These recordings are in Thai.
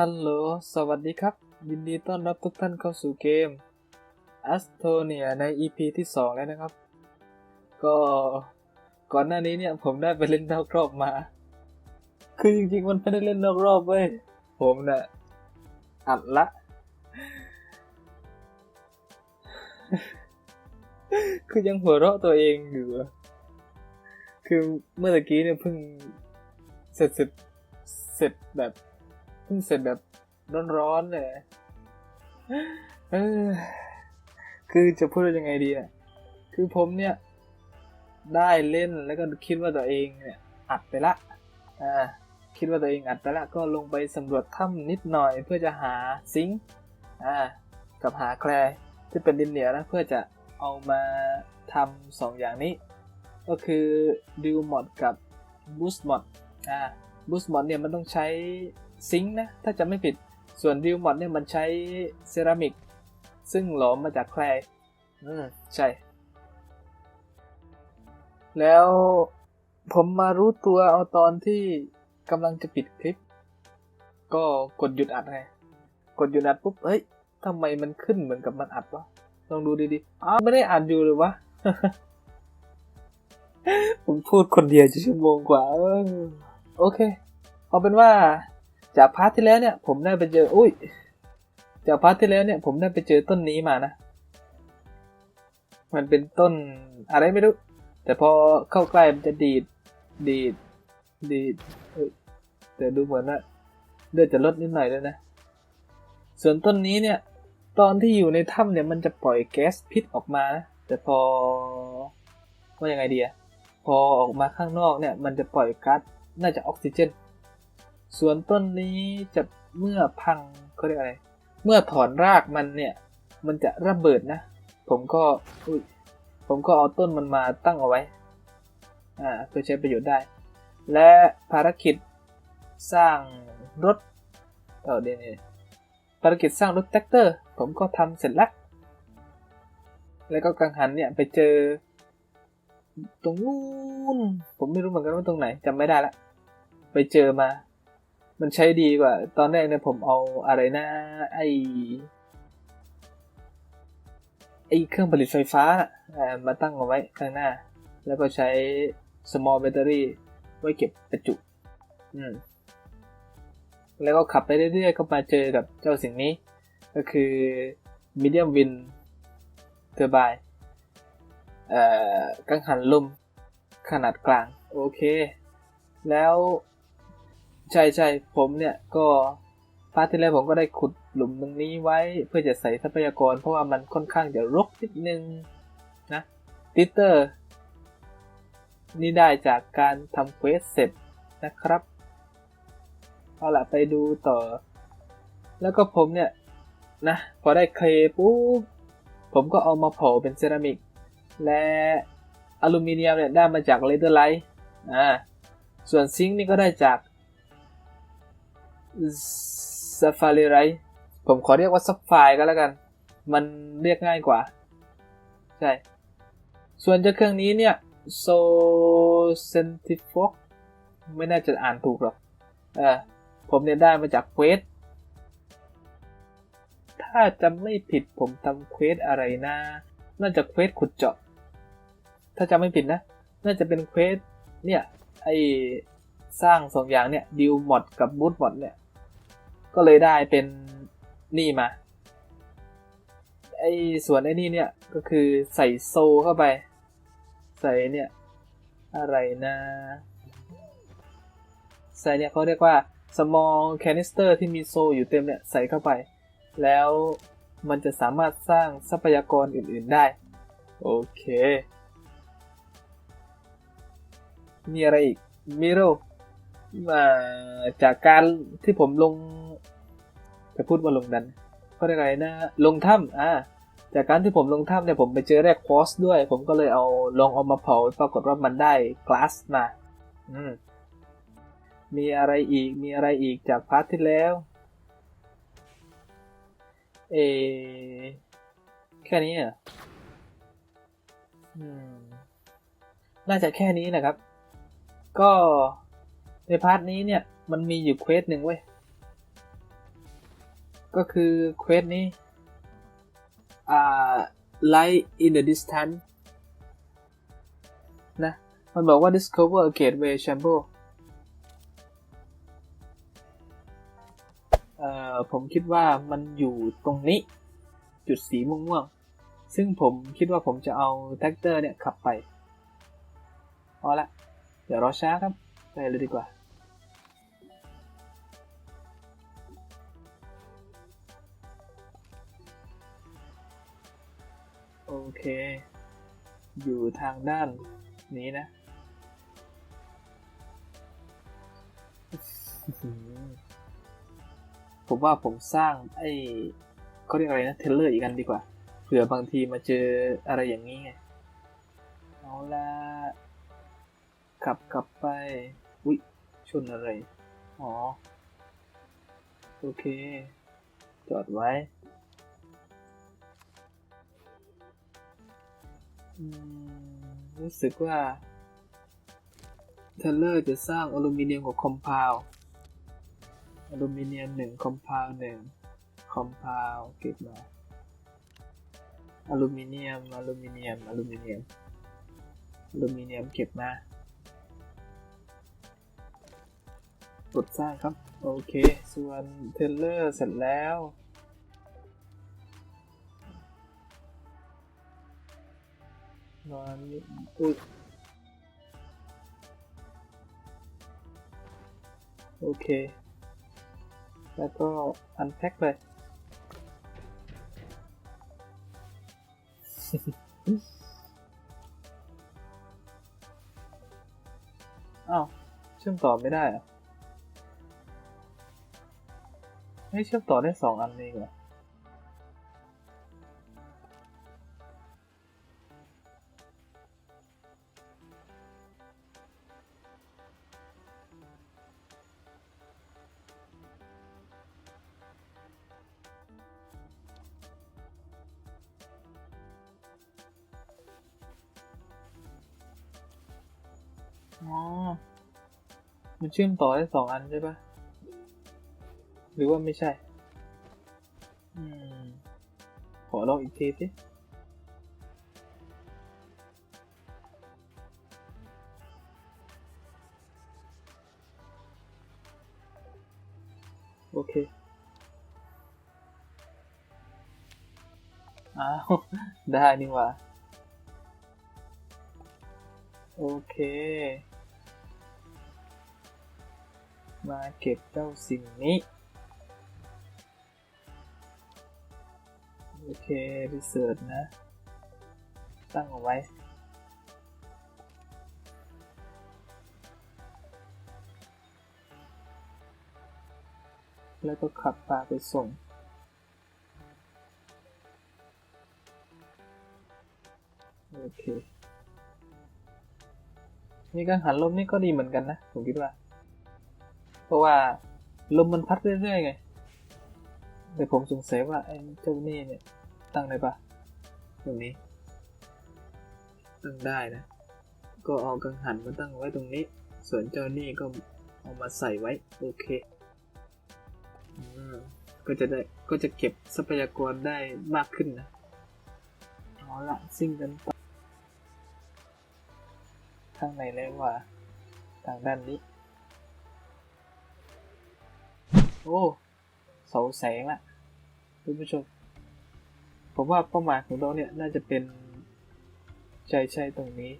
ฮัลโหล สวัสดีครับ ยินดีต้อนรับทุกท่านเข้าสู่เกม a s t o n i a ใน EP ที่ 2 แล้วนะครับ ก็ก่อนหน้านี้เนี่ยผมได้ไปเล่นนอกรอบมา คือจริงๆ มันไม่ได้เล่นนอกรอบเว้ย ผมน่ะอัดละ คือยังหัวเราะตัวเองอยู่ คือเมื่อกี้เนี่ยเพิ่งเสร็จเสร็จเสร็จแบบ พิ่งเสร็จแบบร้อนๆเลยเออคือจะพูดยังไงดีอะคือผมเนี่ย ได้เล่นแล้วก็คิดว่าตัวเองเนี่ย อัดไปละอ่าคิดว่าตัวเองอัดไปละก็ลงไปสำรวจถ้ำนิดหน่อย เพื่อจะหาซิงค์อ่ากับหาแคลร์ที่เป็นดินเหนียวนะเพื่อจะเอามาทำสองอย่างนี้ ก็คือดิวมอดกับบูสต์มอดอ่าบูสต์มอดเนี่ยมันต้องใช้ ซิงค์นะ ถ้าจะไม่ผิด ส่วนดิวมอดเนี่ยมันใช้เซรามิก ซึ่งหลอมมาจากแคลร์อืมใช่ แล้วผมมารู้ตัวเอาตอนที่กำลังจะปิดคลิป ก็กดหยุดอัดไงกดหยุดอัดปุ๊บ เฮ้ยทำไมมันขึ้นเหมือนกับมันอัดวะ ลองดูดีๆ อ้าว ไม่ได้อัดอยู่เลยวะ ผมพูดคนเดียวจะชั่วโมงกว่าเออโอเค เอาเป็นว่า จากพาร์ทที่แล้วเนี่ยผมได้ไปเจออุ้ยจากพาร์ทที่แล้วเนี่ยผมได้ไปเจอต้นนี้มานะ มันเป็นต้นอะไรไม่รู้ แต่พอเข้าใกล้มันจะดีดดีดดีดเอ้ยแต่ดูเหมือนว่าเลือดจะลดนิดหน่อยด้วยนะ ส่วนต้นนี้เนี่ย ตอนที่อยู่ในถ้ำเนี่ยมันจะปล่อยแก๊สพิษออกมานะแต่พอว่ายังไงดีอะพอออกมาข้างนอกเนี่ย มันจะปล่อยก๊าซน่าจะออกซิเจน ส่วนต้นนี้จะเมื่อพังเขาเรียกอะไร เมื่อถอนรากมันเนี่ย มันจะระเบิดนะ ผมก็อุ้ยผมก็เอาต้นมันมาตั้งเอาไว้ อ่าเพื่อใช้ประโยชน์ได้ และภารกิจสร้างรถเออเดี๋ยวนี้ภารกิจสร้างรถแท็กเตอร์ ผมก็ทำเสร็จแล้ว แล้วก็กังหันเนี่ยไปเจอ ตรงนู้นผมไม่รู้เหมือนกันว่าตรงไหนจำไม่ได้ละ ไปเจอมา มันใช้ดีกว่า ตอนแรกเนี่ยผมเอาอะไรนะไอไอเครื่องผลิตไฟฟ้าอ่ามาตั้งเอาไว้ข้างหน้า แล้วก็ใช้ small battery ไว้เก็บประจุ อืม แล้วก็ขับไปเรื่อยๆ ก็มาเจอกับเจ้าสิ่งนี้ ก็คือ medium wind turbine เอ่อกังหันลมขนาดกลาง โอเค แล้ว ใช่ใช่ผมเนี่ยก็พาร์ทที่แล้วผมก็ได้ขุดหลุมตรงนี้ไว้เพื่อจะใส่ทรัพยากร เพราะว่ามันค่อนข้างจะรกนิดนึงนะติเตอร์ นี่ได้จากการทำเควสเสร็จนะครับ เอาล่ะไปดูต่อ แล้วก็ผมเนี่ย นะ พอได้เคลปุ๊บผมก็เอามาเผาเป็นเซรามิก และอลูมิเนียมเนี่ยได้มาจากเลเดอร์ไลท์อ่าส่วนซิงค์นี่ก็ได้จาก ซ a ฟา r ีไรผมขอเรียกว่าซัฟไฟก็แล้วกัน มันเรียกง่ายกว่า ใช่ ส่วนเจ้าเครื่องนี้เนี่ยโซเซนติฟอกไม่น่าจะอ่านถูกหรอกเออผมเนี่ยได้มาจากเควสถ้าจำไม่ผิดผมทำเควสอะไรนะน่าจะเควสขุดเจาะ ถ้าจำไม่ผิดนะ น่าจะเป็นเควสเนี่ยไอสร้างสองอย่างเนี่ยดิวมอดกับบูตมอดเนี่ย ก็เลยได้เป็นนี่มา ไอส่วนไอ้นี่เนี่ยก็คือใส่โซเข้าไป ใส่เนี่ย อะไรนะใส่เนี่ยเขาเรียกว่า small canister ที่มีโซอยู่เต็มเนี่ย ใส่เข้าไป แล้วมันจะสามารถสร้างทรัพยากรอื่น ๆได้ โอเค มีอะไรอีกมิโรมาจากการที่ผมลง จะพูดว่าลงดันเขาเรียกอะไรนะ ลงถ้ำอ่าจากการที่ผมลงถ้ำเนี่ยผมไปเจอแร่คอสด้วย ผมก็เลยเอาลองเอามาเผาปรากฏว่ามันได้กลาสมาอืมมีอะไรอีกมีอะไรอีกจากพาร์ทที่แล้วเอแค่นี้อะน่าจะแค่นี้นะครับ ก็ในพาร์ทนี้เนี่ย มันมีอยู่เควสหนึ่งเว้ย ก็คือเควสนี้อ่า light in the distance นะ มันบอกว่า discover a gateway chamber เอ่อผมคิดว่ามันอยู่ตรงนี้ จุดสีม่วงๆ ซึ่งผมคิดว่าผมจะเอาแท็กเตอร์เนี่ยขับไป เอาละ เดี๋ยวรอช้าครับ ไปเลยดีกว่า เค อยู่ทางด้านนี้นะ ผมว่าผมสร้างไอ้เขาเรียกอะไรนะ เทเลอร์อีกอันดีกว่า เผื่อบางทีมาเจออะไรอย่างนี้ไง เอาละขับกลับไป อุ๊ย ชนอะไร อ๋อ โอเค จอดไว้ รู้สึกว่าเทเลอร์จะสร้างอลูมิเนียมกับคอมเพลวอลูมิเนียมหนึ่งคอมเพลวหนึ่งคอมเพลวเก็บมาอลูมิเนียมอลูมิเนียมอลูมิเนียมอลูมิเนียมเก็บมากดสร้างครับ โอเค ส่วนเทเลอร์เสร็จแล้ว นอนอุ้ยโอเค แล้วก็อันแพ็คเลยอ้าวเชื่อมต่อไม่ได้อะไม่เชื่อมต่อได้สองอันเองเหรอ มันเชื่อมต่อได้สองอันใช่ปะหรือว่าไม่ใช่ อืม ขอลองอีกทีสิโอเค อ้าว ได้นี่หว่า โอเค มาเก็บเจ้าสิ่งนี้ โอเครีเสิร์ชนะ ตั้งเอาไว้ แล้วก็ขับปลาไปส่งโอเค นี่กังหันลมนี่ก็ดีเหมือนกันนะ ผมคิดว่า เพราะว่าลมมันพัดเรื่อยๆไง แต่ผมสงสัยว่าไอ้เจ้านี่เนี่ย ตั้งได้ปะตรงนี้ ตั้งได้นะ ก็เอากังหันมาตั้งไว้ตรงนี้ ส่วนเจ้านี่ก็เอามาใส่ไว้ โอเคก็จะได้ก็จะเก็บทรัพยากรได้มากขึ้นนะเอาละซิ่งกันต่อข้างในเลยว่าทางด้านนี้ โอ้เสาแสงละคุณผู้ชม ผมว่าเป้าหมายของเราเนี่ยน่าจะเป็นใช่ใช่ตรงนี้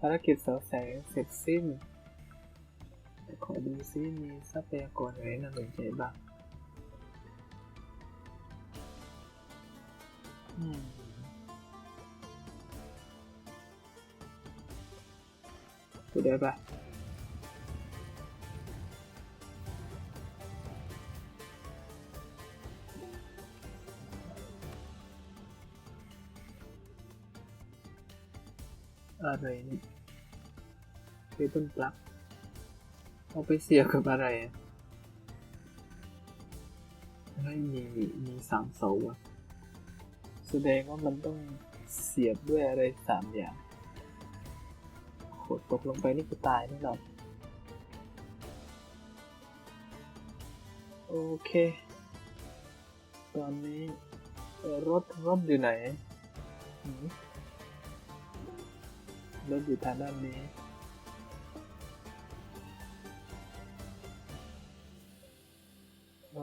ภารกิจเสาแสงเสร็จสิ้น ขอดูซิมีทรัพยาก เคเบิลปลั๊กเอาไปเสียบกับอะไรอะฮ้มีมีสามเสาอะแสดงว่ามันต้องเสียบด้วยอะไรสามอย่างโหดตกลงไปนี่กูตายแน่นอนโอเค ตอนนี้รถรถอยู่ไหนรถอยู่ทางด้านนี้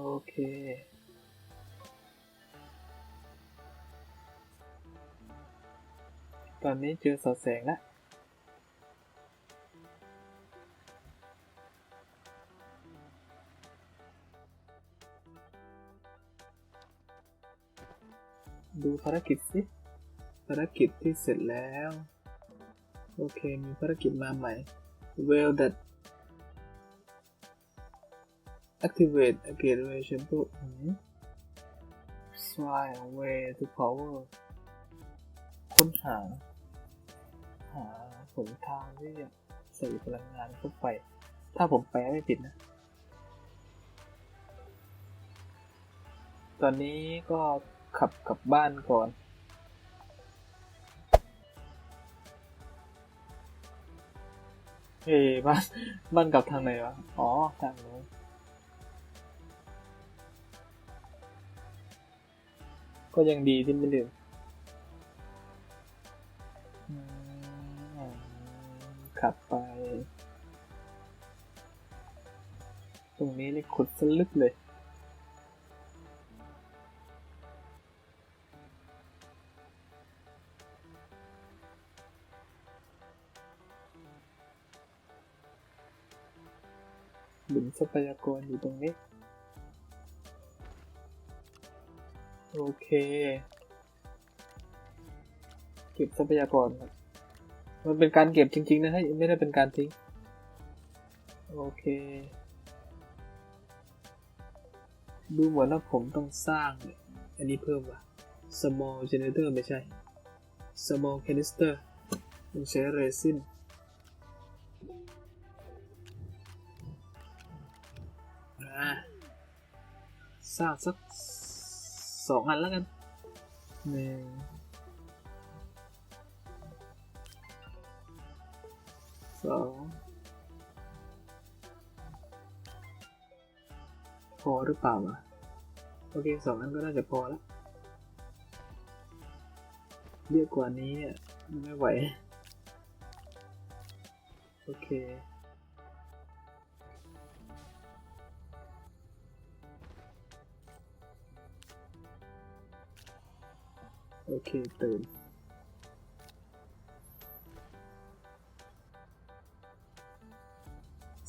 โอเคตอนนี้เจอเสาแสงแล้วดูภารกิจสิ ภารกิจที่เสร็จแล้ว โอเค มีภารกิจมาใหม่ well that activate a gateway chamber อืม fly away to power ค้นหา หาหนทางที่จะใส่พลังงานเข้าไป ถ้าผมแปลไม่ผิดนะ ตอนนี้ก็ขับกลับบ้านก่อนเอ้บ้านบ้านกลับทางไหนวะ อ๋อ ทางโน้น ก็ยังดีที่ไม่ลืมอืมขับไป ตรงนี้นี่ขุดสลึกเลยหลุมทรัพยากรอยู่ตรงนี้ โอเค เก็บทรัพยากรครับมันเป็นการเก็บจริง ๆ นะให้ไม่ได้เป็นการทิ้ง โอเค ดูเหมือนว่าผมต้องสร้าง อันนี้เพิ่มว่ะ small generator ไม่ใช่ small canister ต้องใช้เรซินสร้างสัก สองอันแล้วกันหนึ่งสองพอหรือเปล่าวะโอเคสองอันก็น่าจะพอแล้วเยอะกว่านี้เนี่ยไม่ไหว โอเค โอเคตื่น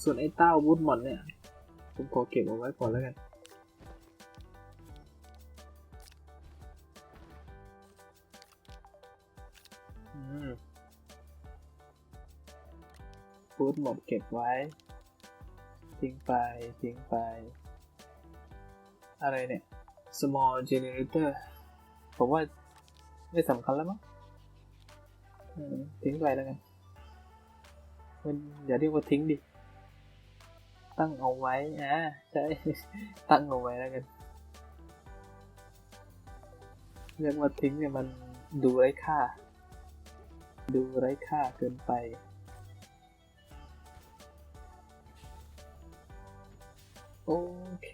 ส่วนไอ้เต้าวูดมอนเนี่ย ผมขอเก็บเอาไว้ก่อนแล้วกันอืมวูดหมอนเก็บไว้ ทิ้งไป ทิ้งไป อะไรเนี่ย small generator ผมว่า ไม่สำคัญแล้วมั้งทิ้งไปแล้วกันมันอย่าเรียกว่าทิ้งดิ ตั้งเอาไว้อ่าใช่ตั้งเอาไว้แล้วกันเรียกว่าทิ้งเนี่ยมันดูไร้ค่า ดูไร้ค่าเกินไปโอเค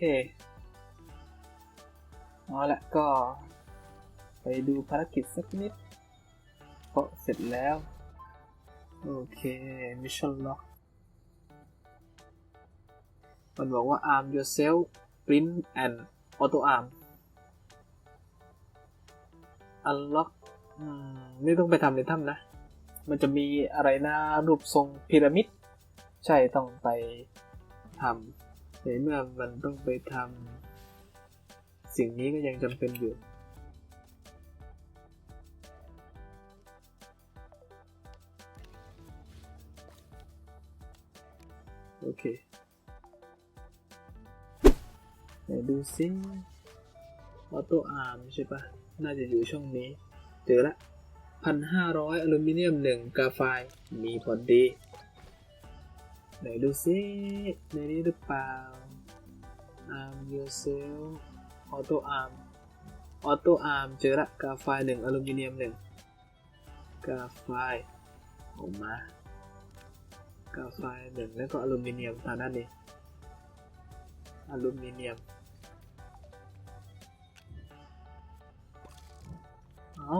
เอาละก็ ไปดูภารกิจสักนิด เพราะเสร็จแล้ว โอเค มิชชั่นล็อก มันบอกว่า arm yourself print and auto arm unlock อืมนี่ต้องไปทำในถ้ำนะ มันจะมีอะไรนะรูปทรงพีระมิด ใช่ต้องไปทำในเมื่อมันต้องไปทำสิ่งนี้ก็ยังจำเป็นอยู่ โอเคไหนดูซิออโต้อาร์มใช่ปะน่าจะอยู่ช่องนี้ เจอละพันห้าร้อยอลูมิเนียมหนึ่งกาไฟมีพอดีไหนดูซิในนี้หรือเปล่า arm yourself ออโต้อาร์มออโต้อาร์มเจอละกาไฟหนึ่งอลูมิเนียมหนึ่งกาไฟออกมา กาไฟหนึ่งแล้วก็อลูมิเนียมทางด้านนี้อลูมิเนียม เอา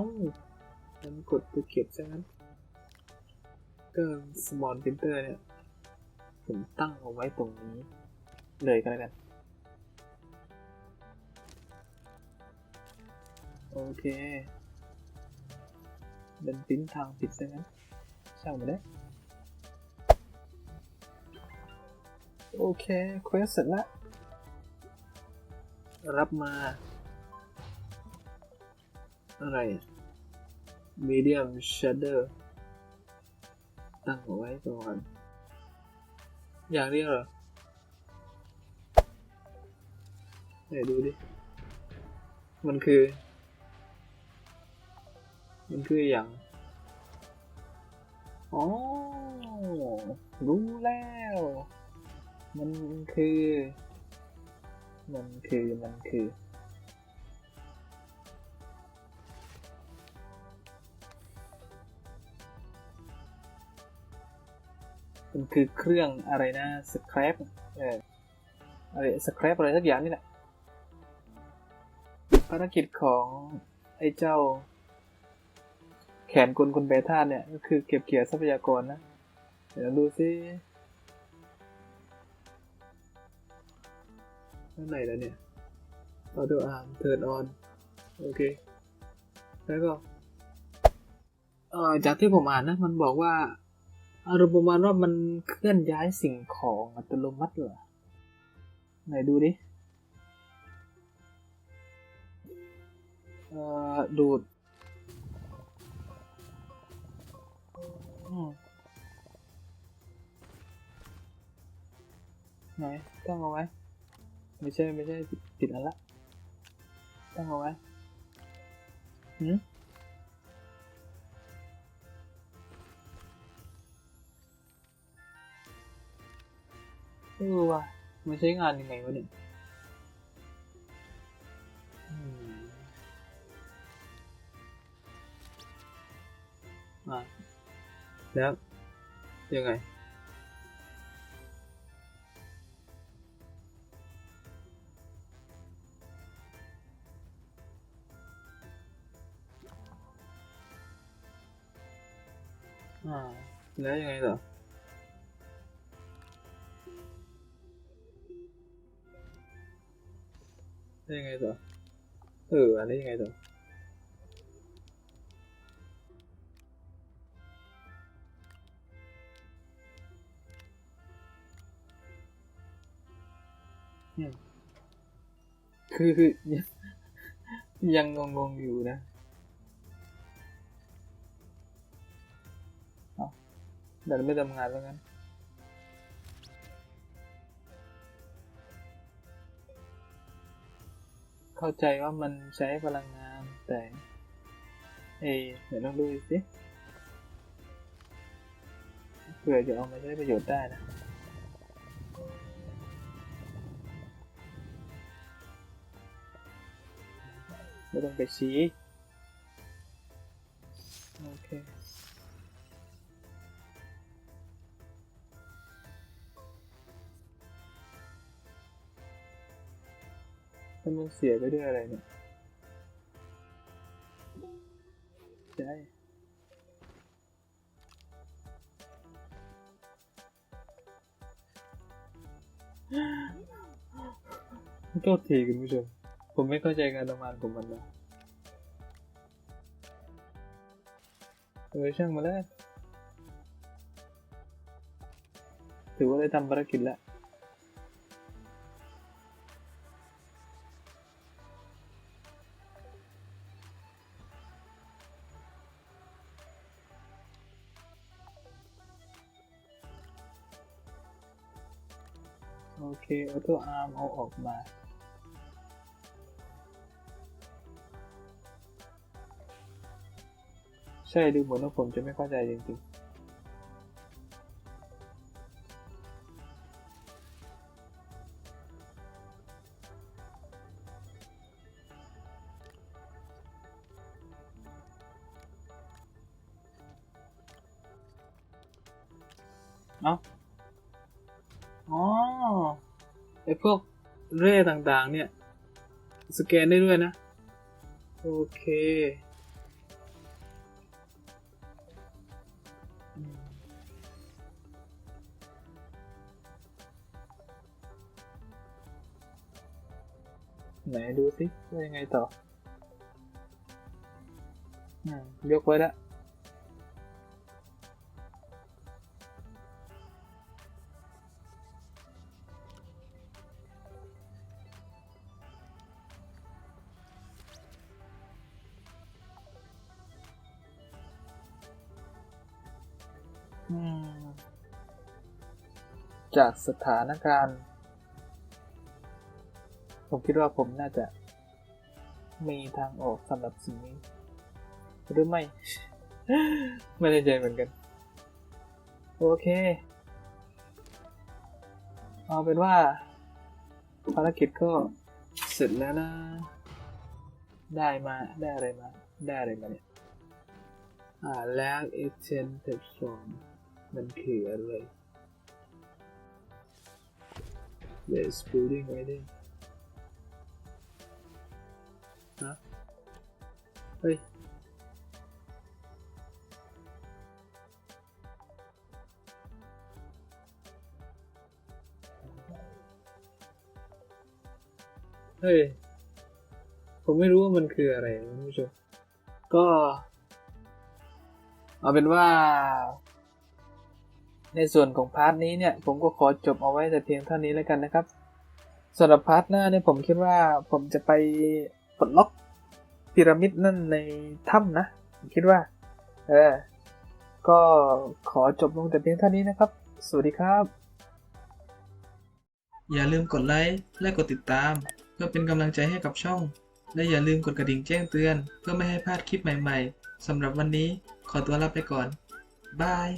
มันกดไปเก็บซะงั้นก็ small printer เนี่ย ผมตั้งเอาไว้ตรงนี้ เลยก็แล้วกัน โอเคเดินปิ้นทางผิดซะงั้นช่างมาได้ โอเคเควสเสร็จแล้ว รับมา อะไร medium shader ตั้งเอาไว้ก่อน อย่างเดียวเหรอไหนดูดิ มันคือ มันคืออย่างอ๋อรู้แล้ว มันคือ มันคือ มันคือ มันคือเครื่องอะไรนะสครับเอออะไรสครับอะไรสักอย่างนี่แหละภารกิจของไอ้เจ้า แขนกลคนแปรธาตุเนี่ย ก็คือเก็บเกี่ยวทรัพยากรนะ เดี๋ยวดูซิ นั่นไหนแล้วเนี่ยออโต้อาร์มเทิร์นออนโอเค แล้วก็ เอ่อ จากที่ผมอ่านนะ มันบอกว่า อารมณ์ประมาณว่ามันเคลื่อนย้ายสิ่งของอัตโนมัติเหรอ ไหนดูดิ เอ่อ ดูดไหนตั้งเอาไว้ ไม่ใช่ไม่ใช่ผิดผิดอันละตั้งเอาไว้หืมเออว่ะมันใช้งานยังไงวะเนี่ยอะแล้วยังไง อ่าแล้วยังไงต่อแล้วยังไงต่อเอออันนี้ยังไงต่ออืมคือคือยังยังงงๆอยู่นะ เดี๋ยวไม่ทำงานแล้วงั้นเข้าใจว่ามันใช้พลังงานแต่เอเดี๋ยวลองดูอีกสิเผื่อจะเอามาใช้ประโยชน์ได้นะไม่ต้องไปชี้ แล้มันเสียไปด้วยอะไรเนี่ยใช่โทษทีคุณผู้ชม ผมไม่เข้าใจการทำงานของมันนะเออช่างมาแล้ว ถือว่าได้ทำภารกิจแล้ว โอเคออโต้อาร์มเอาออกมาใช่ดูเหมือนว่าผมจะไม่เข้าใจจริงๆ ต่างๆ เนี่ย สแกนได้ด้วยนะ โอเค ไหนดูสิว่ายังไงต่ออยกไว้แล้ว จากสถานการณ์ ผมคิดว่าผมน่าจะมีทางออกสำหรับสิ่งนี้ หรือไม่ ไม่แน่ใจเหมือนกัน โอเค เอาเป็นว่า ภารกิจก็เสร็จแล้วนะ ได้มาได้อะไรมา ได้อะไรมาเนี่ยอ่าแล้วเอเจนต์แพลตฟอร์มมันคืออะไร Let's building ID ฮะเฮ้ย เฮ้ย ผมไม่รู้ว่ามันคืออะไรนะคุณผู้ชม ก็ เอาเป็นว่า ในส่วนของพาร์ทนี้เนี่ยผมก็ขอจบเอาไว้แต่เพียงเท่านี้แล้วกันนะครับสำหรับพาร์ทหน้าเนี่ยผมคิดว่าผมจะไปปลดล็อกพีระมิดนั่นในถ้ำนะผมคิดว่า เออ ก็ขอจบลงแต่เพียงเท่านี้นะครับ สวัสดีครับ อย่าลืมกดไลค์และกดติดตาม เพื่อเป็นกำลังใจให้กับช่อง และอย่าลืมกดกระดิ่งแจ้งเตือน เพื่อไม่ให้พลาดคลิปใหม่ๆสำหรับวันนี้ขอตัวลาไปก่อนบาย